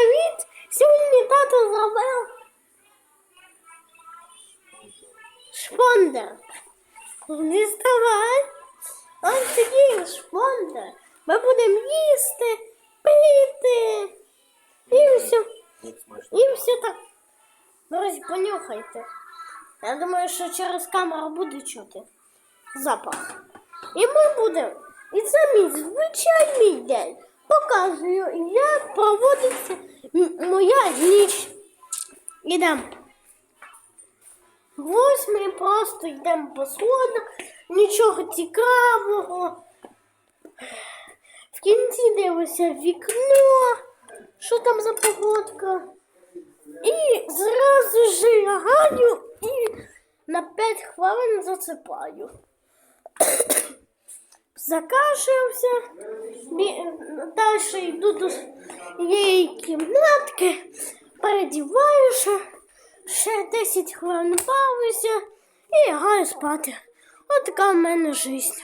Привіт! Сьогодні тато зробив шпондер. Не вставай. Ось такий шпондер. Ми будемо їсти, пити. І все. І все так. Друзі, понюхайте. Я думаю, що через камеру буде чути запах. І ми будемо. І це мій звичайний день. Показую, як проводиться моя ніч. Ідемо. Ось ми просто йдемо по сходах, нічого цікавого. В кінці дивишся в вікно, що там за погодка. І зразу ж ляганю і на 5 хвилин засипаю. Закашлявся, далі йду до своєї кімнатки, передіваюся, ще 10 хвилин бавлюся і лягаю спати. От така в мене життя.